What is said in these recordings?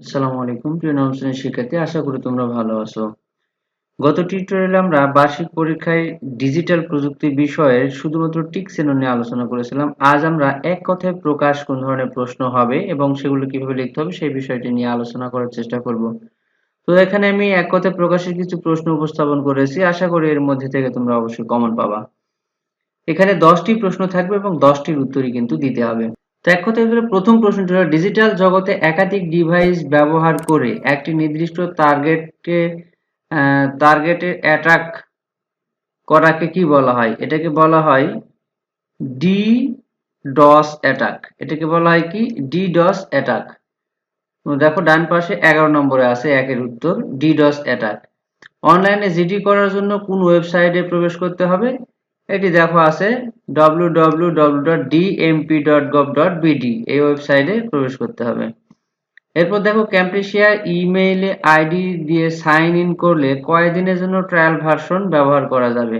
আসসালামু আলাইকুম, প্রিয় নবম শিক্ষার্থী, আশা করি তোমরা ভালো আছো। গত টিউটোরিয়ালে আমরা বার্ষিক পরীক্ষায় ডিজিটাল প্রযুক্তি বিষয়ের শুধুমাত্র টিক চিহ্ন নিয়ে আলোচনা করেছিলাম। আজ আমরা এক কথায় প্রকাশ কোন ধরনের প্রশ্ন হবে এবং সেগুলো কীভাবে লিখতে হবে সেই বিষয়টি নিয়ে আলোচনা করার চেষ্টা করব। তো এখানে আমি এক কথায় প্রকাশের কিছু প্রশ্ন উপস্থাপন করেছি। আশা করি এর মধ্যে থেকে তোমরা অবশ্যই কমন পাবা। এখানে দশটি প্রশ্ন থাকবে এবং দশটির উত্তরই কিন্তু দিতে হবে। তো এক প্রথম প্রশ্নটি হলো ডিজিটাল জগতে একাধিক ডিভাইস ব্যবহার করে একটি নির্দিষ্ট টার্গেটকে টার্গেটে অ্যাটাক করাকে কি বলা হয়? এটাকে বলা হয় ডি ডস অ্যাটাক এটাকে বলা হয় কি? ডি ডস অ্যাটাক দেখো, ডান পাশে এগারো নম্বরে আছে একের উত্তর ডি ডস অ্যাটাক অনলাইনে জিডি করার জন্য কোন ওয়েবসাইটে প্রবেশ করতে হবে? এটি দেখো আছে www.dmp.gov.bd এই ওয়েবসাইটে প্রবেশ করতে হবে। এরপর দেখো ক্যাম্পেশিয়া ইমেইলে আইডি দিয়ে সাইন ইন করলে কয় দিনের জন্য ট্রায়াল ভার্সন ব্যবহার করা যাবে?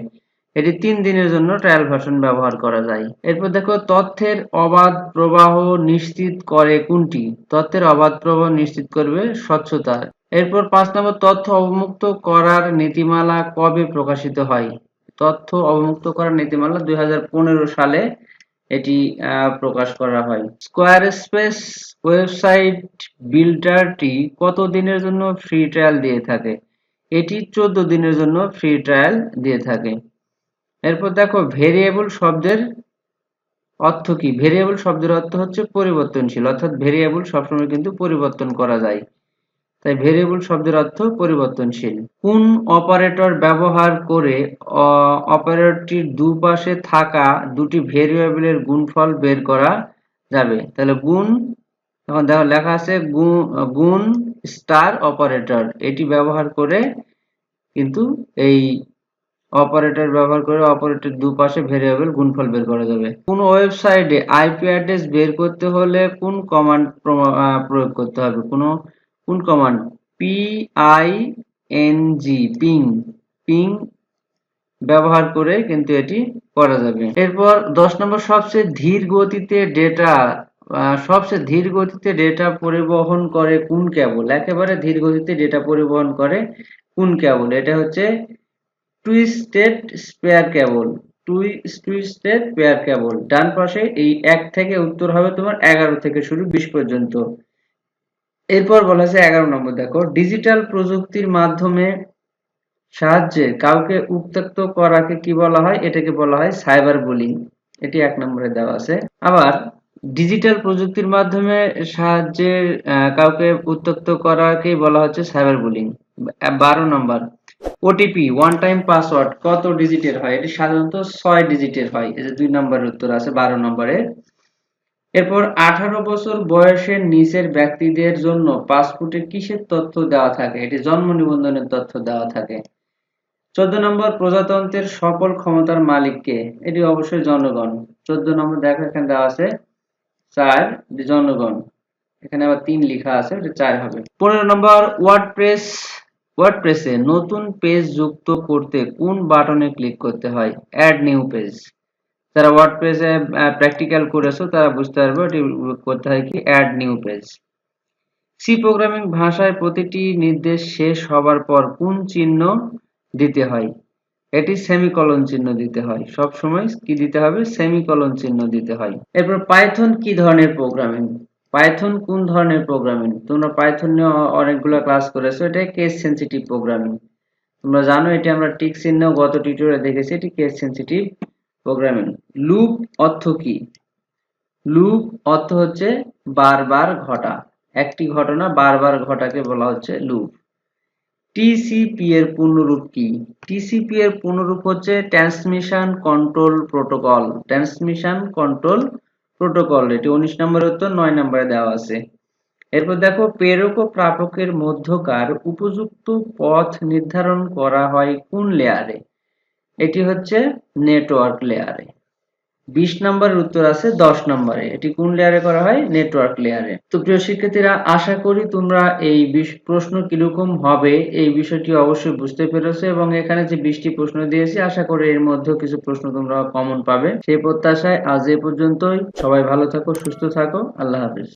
এটি তিন দিনের জন্য ট্রায়াল ভার্সন ব্যবহার করা যায়। এরপর দেখো তথ্যের অবাধ প্রবাহ নিশ্চিত করে কোনটি? তথ্যের অবাধ প্রবাহ নিশ্চিত করবে স্বচ্ছতা। এরপর পাঁচ নম্বর, তথ্য অবমুক্ত করার নীতিমালা কবে প্রকাশিত হয়? তথ্য অবমুক্ত করার নীতিমালা দুই সালে এটি প্রকাশ করা হয়। স্কোয়ার স্পেস ওয়েবসাইট বিল্ডারটি কত দিনের জন্য ফ্রি ট্রায়াল দিয়ে থাকে? এটি চোদ্দ দিনের জন্য ফ্রি ট্রায়াল দিয়ে থাকে। এরপর দেখো ভেরিয়েবল শব্দের অর্থ কি? ভেরিয়েবল শব্দের অর্থ হচ্ছে পরিবর্তনশীল, অর্থাৎ ভেরিয়েবল সবসময় কিন্তু পরিবর্তন করা যায়। তাই ভেরিয়েবল শব্দের অর্থ পরিবর্তনশীল। কোন অপারেটর ব্যবহার করে অপারেটরটির দুপাশে থাকা দুটি ভেরিয়েবলের গুণফল বের করা যাবে। তাহলে গুণ, এখন দেখো লেখা আছে গুণ স্টার অপারেটর এটি ব্যবহার করে কিন্তু এই অপারেটর ব্যবহার করে অপারেটর দুপাশে ভেরিয়েবল গুণফল বের করা যাবে। কোন ওয়েবসাইটে আইপি অ্যাড্রেস বের করতে হলে কোন কমান্ড প্রয়োগ করতে হবে? কোনো কোন command P I N G ping ping ব্যবহার করে কিন্তু এটি করা যাবে। এরপর দশ নম্বর, সবচেয়ে ধীর গতিতে ডেটা সবচেয়ে ধীর গতিতে ডেটা পরিবহন করে কোন কেবল একেবারে ধীর গতিতে ডেটা পরিবহন করে কোন কেবল এটা হচ্ছে twisted pair cable twisted pair cable ডান পাশে এই এক থেকে উত্তর হবে তোমার এগারো থেকে শুরু, বিশ পর্যন্ত। এরপর বলা আছে এগারো নম্বর, দেখো ডিজিটাল প্রযুক্তির মাধ্যমে সাহায্যে কাউকে উত্ত্যক্ত করাকে কি বলা হয়? এটাকে বলা হয় সাইবার বুলিং এটি এক নম্বরে দেওয়া আছে। আবার ডিজিটাল প্রযুক্তির মাধ্যমে সাহায্যে কাউকে উত্ত্যক্ত করাকে বলা হচ্ছে সাইবার বুলিং বারো নম্বর ওটিপি ওয়ান টাইম পাসওয়ার্ড কত ডিজিটের হয়? এটি সাধারণত ছয় ডিজিটের হয়। এই যে দুই নম্বরের উত্তর আছে, বারো নম্বরে এরপর আঠারো বছর বয়সের নিচের ব্যক্তিদের জন্য পাসপোর্টে কিসের তথ্য দেওয়া থাকে? এটি জন্ম নিবন্ধনের তথ্য দেওয়া থাকে। চোদ্দ নম্বর, প্রজাতন্ত্রের সকল ক্ষমতার মালিককে এটি অবশ্যই জনগণ। চোদ্দ নম্বর দেখো, এখানে দেওয়া আছে চার জনগণ। এখানে আবার তিন লেখা আছে এটা চার হবে। পনেরো নম্বর ওয়ার্ড প্রেস ওয়ার্ড প্রেসে নতুন পেজ যুক্ত করতে কোন বাটনে ক্লিক করতে হয়? অ্যাড নিউ পেজ যারা ওয়ার্ড পেজে প্র্যাকটিক্যাল করেছ, তারা বুঝতে পারবে এটি করতে হয় কি add new page C programming ভাষায় প্রতিটি নির্দেশ শেষ হবার পর কোন চিহ্ন দিতে হয়? এটি সেমিকলন চিহ্ন দিতে হয়। সব সময় কি দিতে হবে? সেমিকলন চিহ্ন দিতে হয়। এরপর পাইথন কি ধরনের প্রোগ্রামিং পাইথন কোন ধরনের প্রোগ্রামিং তোমরা পাইথন নিয়ে অনেকগুলো ক্লাস করেছ এটা কেস সেন্সিটিভ প্রোগ্রামিং তোমরা জানো, এটি আমরা টিক চিহ্ন গত টিউটোরিয়ালে দেখেছি, এটি কেস সেন্সিটিভ প্রোগ্রামিং লুপ অর্থ কি? লুপ অর্থ হচ্ছে বারবার ঘটা। একটি ঘটনা বারবার ঘটাকে বলা হচ্ছে লুপ টিসিপি এর পূর্ণরূপ কি? টিসিপি এর পূর্ণরূপ হচ্ছে transmission control protocol transmission control protocol এটি উনিশ নম্বর উত্তর, নয় নম্বরে দেওয়া আছে। এরপর দেখো, প্রেরক ও প্রাপকের মধ্যকার উপযুক্ত পথ নির্ধারণ করা হয় কোন লেয়ারে এটি হচ্ছে নেটওয়ার্ক লেয়ারে বিশ নম্বরের উত্তর আছে দশ নম্বরে। এটি কোন লেয়ারে করা হয়? নেটওয়ার্ক লেয়ারে তো প্রিয় শিক্ষার্থীরা, আশা করি তোমরা এই প্রশ্ন কীরকম হবে এই বিষয়টি অবশ্যই বুঝতে পেরেছ এবং এখানে যে বিশটি প্রশ্ন দিয়েছি, আশা করি এর মধ্যেও কিছু প্রশ্ন তোমরা কমন পাবে। সেই প্রত্যাশায় আজ এ পর্যন্তই। সবাই ভালো থাকো, সুস্থ থাকো। আল্লাহ হাফিজ।